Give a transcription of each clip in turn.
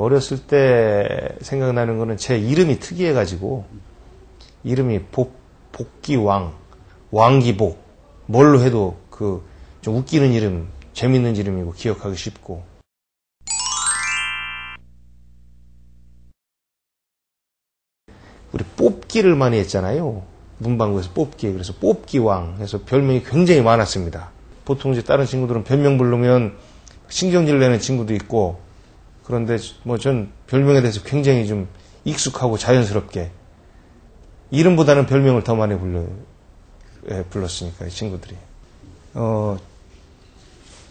어렸을 때 생각나는 거는 제 이름이 특이해가지고 이름이 복, 복기왕, 왕기복 뭘로 해도 그 좀 웃기는 이름, 재밌는 이름이고 기억하기 쉽고 우리 뽑기를 많이 했잖아요. 문방구에서 뽑기. 그래서 뽑기왕. 해서 별명이 굉장히 많았습니다. 보통 이제 다른 친구들은 별명 부르면 신경질 내는 친구도 있고 그런데 뭐 전 별명에 대해서 굉장히 좀 익숙하고 자연스럽게 이름보다는 별명을 더 많이 불러, 예, 불렀으니까, 이 친구들이. 어,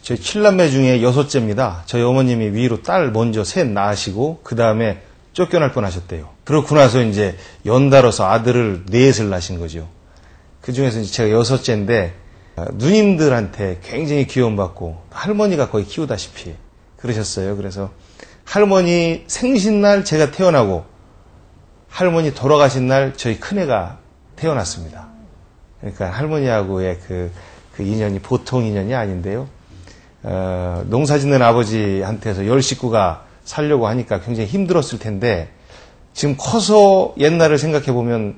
제 칠남매 중에 여섯째입니다. 저희 어머님이 위로 딸 먼저 셋 낳으시고, 그 다음에 쫓겨날 뻔 하셨대요. 그렇고 나서 이제 연달아서 아들을 넷을 낳으신 거죠. 그 중에서 제가 여섯째인데, 어, 누님들한테 굉장히 귀여움받고, 할머니가 거의 키우다시피 그러셨어요. 그래서 할머니 생신날 제가 태어나고, 할머니 돌아가신 날 저희 큰애가 태어났습니다. 그러니까 할머니하고의 그, 그 인연이 보통 인연이 아닌데요. 어, 농사 짓는 아버지한테서 열 식구가 살려고 하니까 굉장히 힘들었을 텐데 지금 커서 옛날을 생각해 보면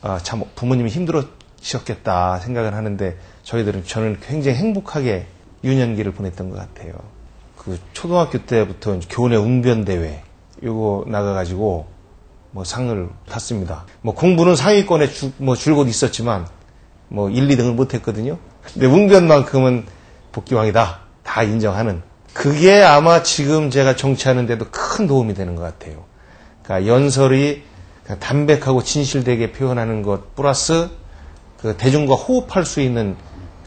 아, 참 부모님이 힘들으셨겠다 생각을 하는데 저희들은 저는 굉장히 행복하게 유년기를 보냈던 것 같아요. 그 초등학교 때부터 교내 웅변 대회 요거 나가가지고 뭐 상을 탔습니다. 뭐 공부는 상위권에 주, 뭐 줄곧 있었지만 뭐 1, 2등을 못했거든요. 근데 웅변만큼은 복귀왕이다 다 인정하는 그게 아마 지금 제가 정치하는데도 큰 도움이 되는 것 같아요. 그러니까 연설이 담백하고 진실되게 표현하는 것 플러스 그 대중과 호흡할 수 있는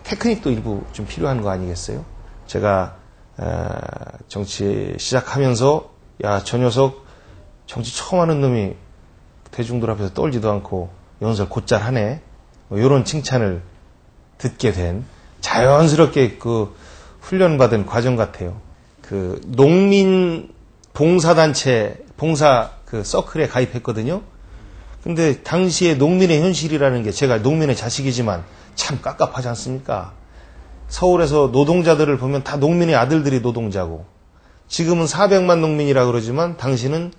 테크닉도 일부 좀 필요한 거 아니겠어요? 제가 정치 시작하면서 야 저 녀석 정치 처음 하는 놈이 대중들 앞에서 떨지도 않고 연설 곧잘 하네. 뭐 이런 칭찬을 듣게 된 자연스럽게 그 훈련받은 과정 같아요. 그 농민 봉사단체 봉사 그 서클에 가입했거든요. 근데 당시에 농민의 현실이라는 게 제가 농민의 자식이지만 참 깝깝하지 않습니까? 서울에서 노동자들을 보면 다 농민의 아들들이 노동자고 지금은 400만 농민이라 그러지만 당시는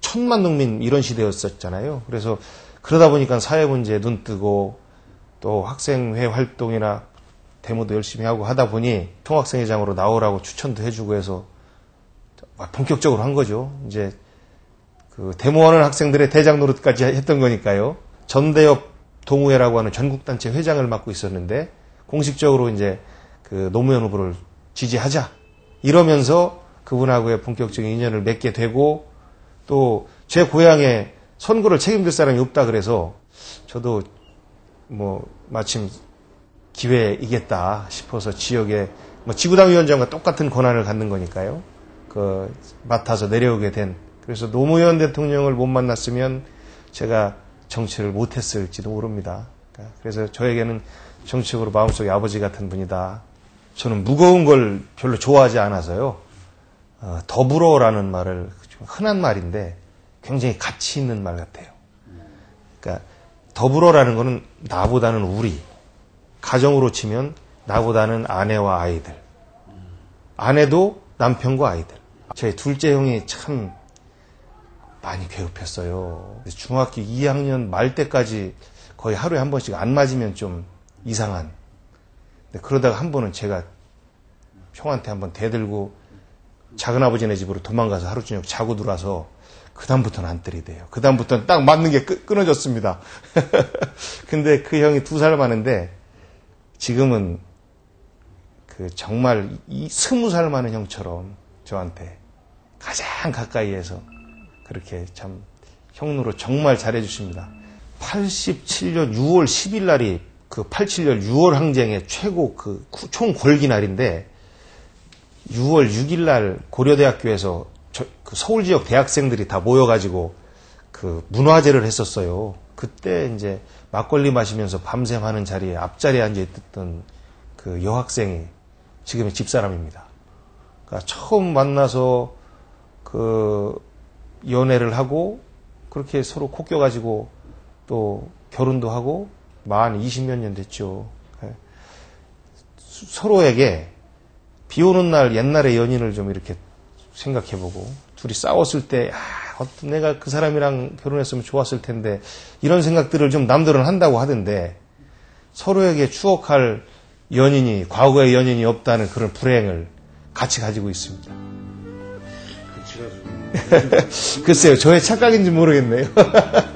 천만 농민 이런 시대였었잖아요. 그래서 그러다 보니까 사회 문제에 눈 뜨고 또 학생회 활동이나 데모도 열심히 하고 하다 보니 통학생회장으로 나오라고 추천도 해주고 해서 본격적으로 한 거죠. 이제 그 데모하는 학생들의 대장 노릇까지 했던 거니까요. 전대협 동우회라고 하는 전국단체 회장을 맡고 있었는데 공식적으로 이제 그 노무현 후보를 지지하자 이러면서 그분하고의 본격적인 인연을 맺게 되고 또 제 고향에 선거를 책임질 사람이 없다 그래서 저도 뭐 마침 기회이겠다 싶어서 지역에 뭐 지구당 위원장과 똑같은 권한을 갖는 거니까요. 그 맡아서 내려오게 된 그래서 노무현 대통령을 못 만났으면 제가 정치를 못했을지도 모릅니다. 그러니까 그래서 저에게는 정치적으로 마음속에 아버지 같은 분이다. 저는 무거운 걸 별로 좋아하지 않아서요. 어, 더불어라는 말을 흔한 말인데 굉장히 가치 있는 말 같아요. 그러니까 더불어라는 거는 나보다는 우리 가정으로 치면 나보다는 아내와 아이들 아내도 남편과 아이들 제 둘째 형이 참 많이 괴롭혔어요. 중학교 2학년 말 때까지 거의 하루에 한 번씩 안 맞으면 좀 이상한. 그러다가 한 번은 제가 형한테 한번 대들고 작은 아버지네 집으로 도망가서 하루 저녁 자고 들어와서 그다음부터는 안 때리대요. 그다음부터는 딱 맞는 게 끊 어졌습니다. 근데 그 형이 두 살 많은데 지금은 그 정말 이 스무 살 많은 형처럼 저한테 가장 가까이에서 그렇게 참 형으로 정말 잘해 주십니다. 87년 6월 10일 날이 그 87년 6월 항쟁의 최고 그 총 골기 날인데 6월 6일 날 고려대학교에서 그 서울 지역 대학생들이 다 모여가지고 그 문화제를 했었어요. 그때 이제 막걸리 마시면서 밤샘 하는 자리에 앞자리에 앉아 있던 그 여학생이 지금의 집사람입니다. 그러니까 처음 만나서 그 연애를 하고 그렇게 서로 코 껴가지고 또 결혼도 하고 만 20몇 년 됐죠. 예. 서로에게 비 오는 날 옛날의 연인을 좀 이렇게 생각해보고 둘이 싸웠을 때, 아, 내가 그 사람이랑 결혼했으면 좋았을 텐데, 이런 생각들을 좀 남들은 한다고 하던데, 서로에게 추억할 연인이, 과거의 연인이 없다는 그런 불행을 같이 가지고 있습니다. 글쎄요, 저의 착각인지 모르겠네요.